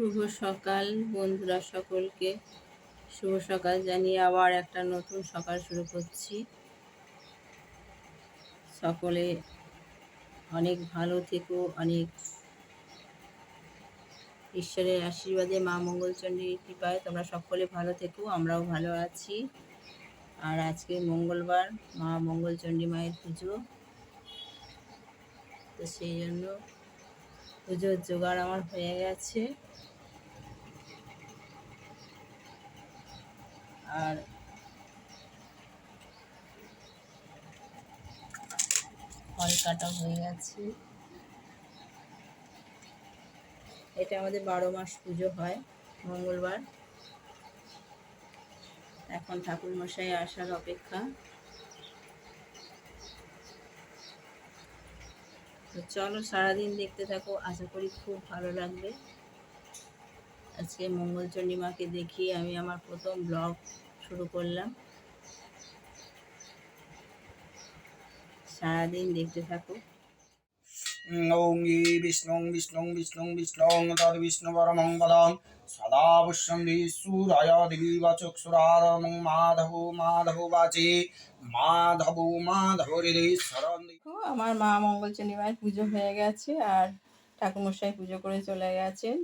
শুভ সকাল বন্ধুরা সকলকে। শুভ সকাল জানিয়ে আবার একটা নতুন সকাল শুরু করছি। সকলে অনেক ভালো থেকো, অনেক ঈশ্বরের আশীর্বাদে, মা মঙ্গলচণ্ডীর কৃপায় তোমরা সকলে ভালো থেকো, আমরাও ভালো আছি। আর আজকে মঙ্গলবার, মা মঙ্গলচণ্ডী মায়ের পুজো। তো সেই জন্য পুজোর জোগাড় আমার হয়ে গেছে। আর ফল কাটা হয়ে গেছে। এটা আমাদের বারো মাস পুজো হয়, মঙ্গলবার। এখন ঠাকুর মশাই আসার অপেক্ষা। তো চলো সারাদিন দেখতে থাকো, আশা করি খুব ভালো লাগবে। আজকে মঙ্গলচণ্ডী মাকে দেখিয়ে আমি আমার প্রথম ব্লগ শুরু করলাম সারাদিন দেখতে থাকো ॐ ये विष्णुं विष्णुं विष्णुं विष्णुं तद्विष्णुपरमं पदं सदा पुष्यन्ति सूराय दिवीव चक्षुरारमं माधवो माधवो वाचे माधवो माधव हृदय सरन्ति দেখো আমার মা মঙ্গলচণ্ডী মায়ের পুজো হয়ে গেছে আর ঠাকুরমশাই পুজো করে চলে গেছেন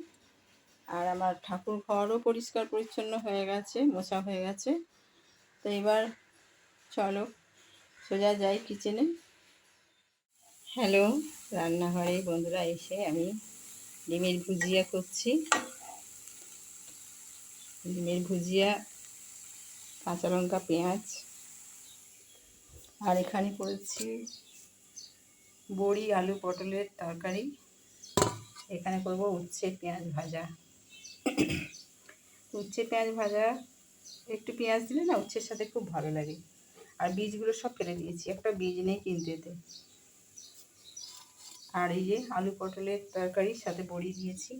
আর আমার ঠাকুর ঘরও পরিষ্কার পরিচ্ছন্ন হয়ে গেছে, মোছা হয়ে গেছে। তো এবার চলো, সোজা যাই কিচেনে হ্যালো রান্নাঘরে বন্ধুরা এসে আমি ডিমের ভুজিয়া করছি। ডিমের ভুজিয়া, কাঁচা লঙ্কা, পেঁয়াজ। আর এখানে করেছি বড়ি, আলু, পটলের তরকারি। এখানে করব উচ্ছে, পেঁয়াজ ভাজা। উচ্ছে পেঁয়াজ ভাজা, একটু পেঁয়াজ দিলে না উচ্ছের সাথে খুব ভালো লাগে। আর বীজগুলো সব ফেলে দিয়েছি, একটা বীজ নেই কিনতেতে আর এই যে আলু পটলের তরকারির সাথে বড়ি দিয়েছি।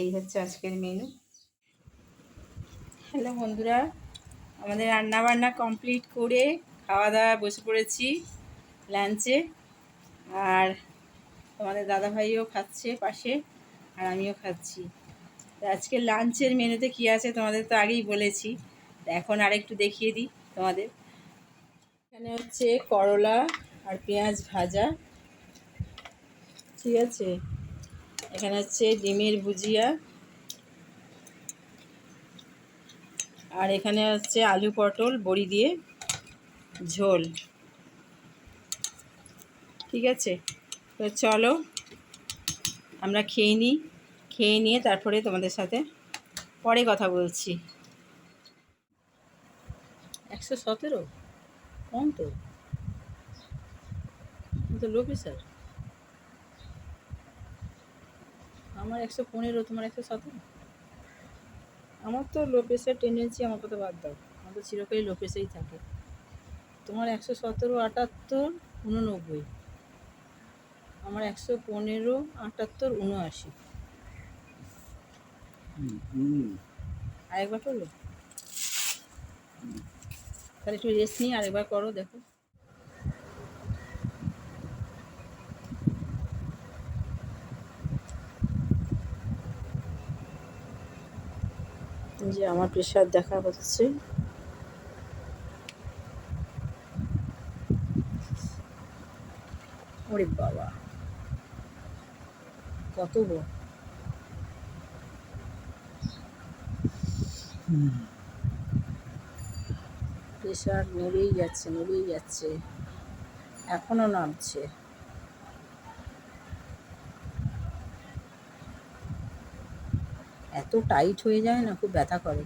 এই হচ্ছে আজকের মেনু হ্যালো বন্ধুরা, আমাদের রান্না বান্না কমপ্লিট করে খাওয়া দাওয়া বসে পড়েছি লাঞ্চে আর তোমাদের দাদাভাইও খাচ্ছে পাশে। আর আমিও খাচ্ছি। তো আজকে লাঞ্চের মেনুতে কী আছে তোমাদের তো আগেই বলেছি। তো এখন আরেকটু দেখিয়ে দিই তোমাদের। এখানে হচ্ছে করলা আর পেঁয়াজ ভাজা। ঠিক আছে? এখানে হচ্ছে ডিমের ভুজিয়া। আর এখানে হচ্ছে আলু পটল, বড়ি দিয়ে ঝোল। ঠিক আছে? তো চলো আমরা খেয়ে নিই, খেয়ে নিয়ে তারপরে তোমাদের সাথে পরে কথা বলছি। একশো সতেরো? কম তো। তো প্রেশার আমার একশো পনেরো, তোমার একশো সতেরো? আমার তো লো প্রেশার টেন্ডেন্সি আমার কথা বাদ দাও। আমার তো চিরকালই লো প্রেশারই থাকে। তোমার একশো সতেরো, আটাত্তর, উননব্বই। আমার একশো পনেরো আটাত্তর উনআশি। আরেকবার করল? তাহলে একটু রেস্ট নিয়ে আরেকবার করো দেখো। যে আমার প্রেশার দেখা হচ্ছে ওরে বাবা। কত গো প্রেশার নড়েই যাচ্ছে নড়েই যাচ্ছে। এখনও নামছে। এত টাইট হয়ে যায় না, খুব ব্যথা করে।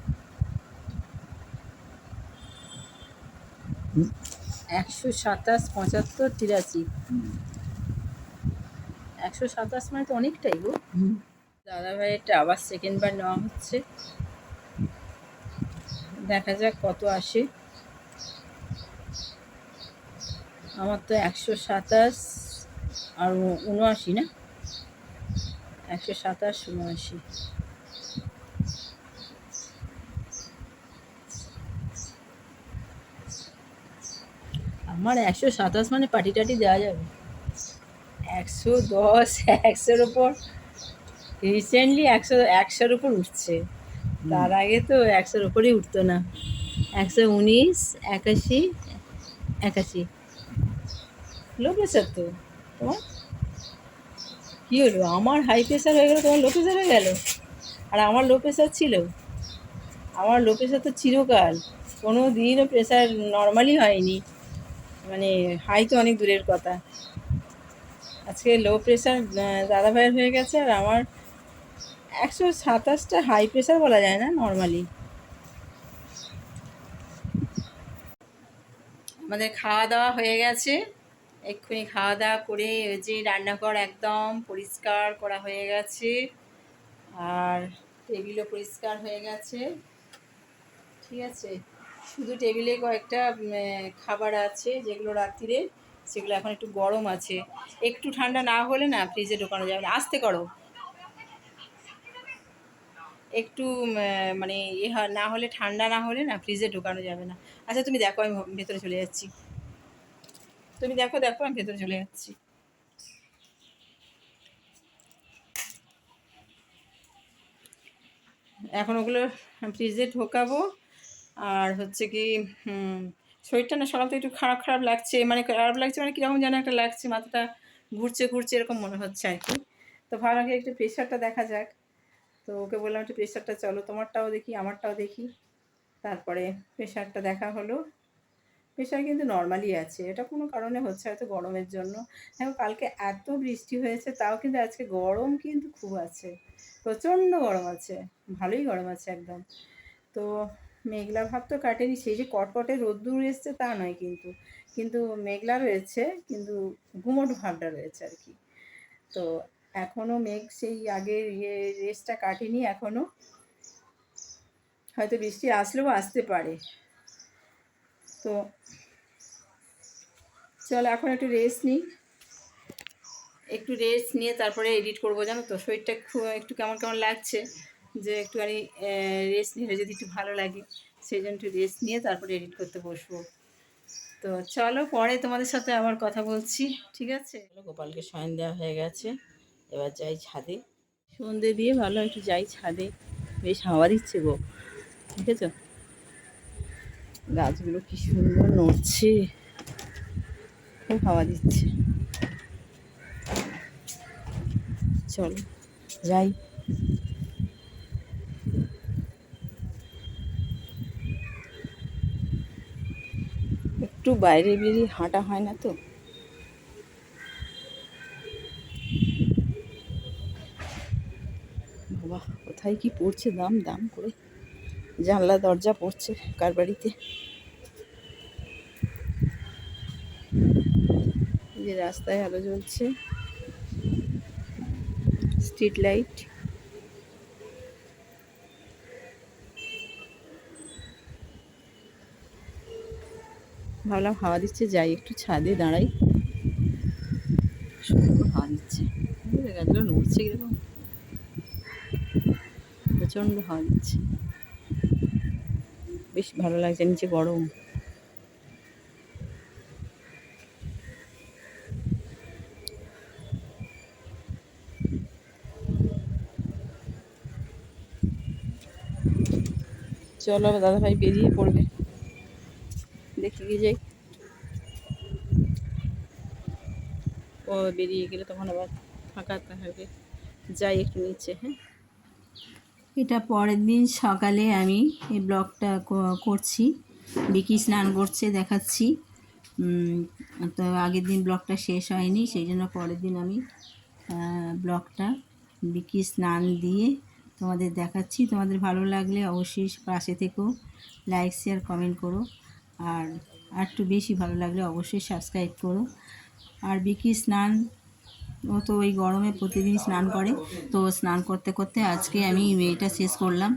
একশো সাতাশ, পঁচাত্তর, তিরাশি। একশো সাতাশ মানে তো অনেকটাই গো। দাদা ভাইয়েরটা আবার সেকেন্ড বার নেওয়া হচ্ছে। দেখা যাক কত আসে। আমার তো একশো সাতাশ আর উনআশি না? একশো সাতাশ উনআশি। আমার একশো সাতাশ মানে পাটি টাটি দেওয়া যাবে। একশো দশ, একশোর ওপর রিসেন্টলি একশো, একশোর উপর উঠছে। তার আগে তো একশোর উপরেই উঠতো না। একশো উনিশ, একাশি একাশি। লো প্রেশার তো। তোমার? কী হলো? আমার হাই প্রেশার হয়ে গেলো, তোমার লো প্রেশার হয়ে গেল? আর আমার লো প্রেশার ছিল? আমার লো প্রেশার তো চিরকাল। কোনো দিনও প্রেশার নর্মালি হয়নি। মানে হাই তো অনেক দূরের কথা। আজকে লো প্রেশার দাদা ভাইয়ের হয়ে গেছে আর আমার একশো সাতাশটা হাই প্রেশার বলা যায় না নর্মালি আমাদের খাওয়া দাওয়া হয়ে গেছে। এক্ষুনি খাওয়া দাওয়া করে ওই যে রান্নাঘর একদম পরিষ্কার করা হয়ে গেছে আর টেবিলও পরিষ্কার হয়ে গেছে। ঠিক আছে? শুধু টেবিলে কয়েকটা খাবার আছে যেগুলো রাত্রিরে। সেগুলো এখন একটু গরম আছে। একটু ঠান্ডা না হলে না ফ্রিজে ঢোকানো যাবে না। আস্তে করো। একটু মানে এ না হলে, ঠান্ডা না হলে না ফ্রিজে ঢোকানো যাবে না। আচ্ছা তুমি দেখো, আমি ভেতরে চলে যাচ্ছি। তুমি দেখো দেখো, আমি ভেতরে চলে যাচ্ছি। এখন ওগুলো ফ্রিজে ঢোকাবো। আর হচ্ছে কি শরীরটা না সকাল থেকে একটু খারাপ খারাপ লাগছে মানে খারাপ লাগছে মানে কীরকম যেন একটা লাগছে, মাথাটা ঘুরছে ঘুরছে এরকম মনে হচ্ছে আর কি। তো ভাবলাম কি একটু প্রেশারটা দেখা যাক। তো ওকে বললাম একটু প্রেশারটা চলো, তোমারটাও দেখি, আমারটাও দেখি। তারপরে প্রেশারটা দেখা হলো। প্রেশার কিন্তু নর্মালি আছে, এটা কোনো কারণে হচ্ছে হয়তো গরমের জন্য। দেখো কালকে এত বৃষ্টি হয়েছে, তাও কিন্তু আজকে গরম কিন্তু খুব আছে। প্রচণ্ড গরম আছে, ভালোই গরম আছে একদম। তো মেঘলা ভাব তো কাটেনি, সেই যে কটকটে রোদ্দুর এসছে তা নয় কিন্তু। কিন্তু মেঘলা রয়েছে, কিন্তু গুমোট ভাবটা রয়েছে আর কি। তো এখনও মেঘ সেই আগের ইয়ে রেসটা কাটেনি এখনও হয়তো বৃষ্টি আসলেও আসতে পারে। তো চলো এখন একটু রেস্ট নিই। একটু রেস্ট নিয়ে তারপরে এডিট করব জানো তো? শরীরটা একটু কেমন কেমন লাগছে? যে একটুখানি রেস্ট নিলে যদি একটু ভালো লাগে সেই জন্য একটু রেস্ট নিয়ে তারপরে এডিট করতে বসবো। তো চলো পরে তোমাদের সাথে আবার কথা বলছি ঠিক আছে? গোপালকে শয়ন দেওয়া হয়ে গেছে। এবার যাই ছাদে। সন্ধে দিয়ে ভালো একটু যাই ছাদে। বেশ হাওয়া দিচ্ছে গো ঠিক আছে গাছগুলো কি সুন্দর নড়ছে। খুব হাওয়া দিচ্ছে। চলো যাই। একটু বাইরে বেরিয়ে হাঁটা হয় না তো? বাবা, কোথায় কি পড়ছে দাম দাম করে? জানলা, দরজা পড়ছে কার বাড়িতে? যে রাস্তায় আলো জ্বলছে। Street light. ভাবলাম হাওয়া দিচ্ছে, যাই, একটু ছাদে দাঁড়াই। সুন্দর হাওয়া দিচ্ছে। গাছগুলো নড়ছে কীরকম? প্রচণ্ড হাওয়া দিচ্ছে। বেশ ভালো লাগছে, নিচে গরম। চলো, দাদাভাই বেরিয়ে পড়বে। যাই। ও বেরিয়ে গেলে তখন আবার ফাঁকা থাকবে যাই একটু নিচে হ্যাঁ? এটা পরের দিন সকালে আমি এই ব্লগটা করছি। বিকি স্নান করছে, দেখাচ্ছি। তো আগের দিন ব্লগটা শেষ হয়নি, সেই জন্য পরের দিন আমি ব্লগটা বিকি স্নান দিয়ে তোমাদের দেখাচ্ছি। তোমাদের ভালো লাগলে অবশ্যই পাশে থেকেও লাইক, শেয়ার, কমেন্ট করো। আর আর একটু বেশি ভালো লাগলে অবশ্যই সাবস্ক্রাইব করো আর বিকি স্নান, ও তো ওই গরমে প্রতিদিন স্নান করে। তো স্নান করতে করতে আজকে আমি মেয়েটা শেষ করলাম।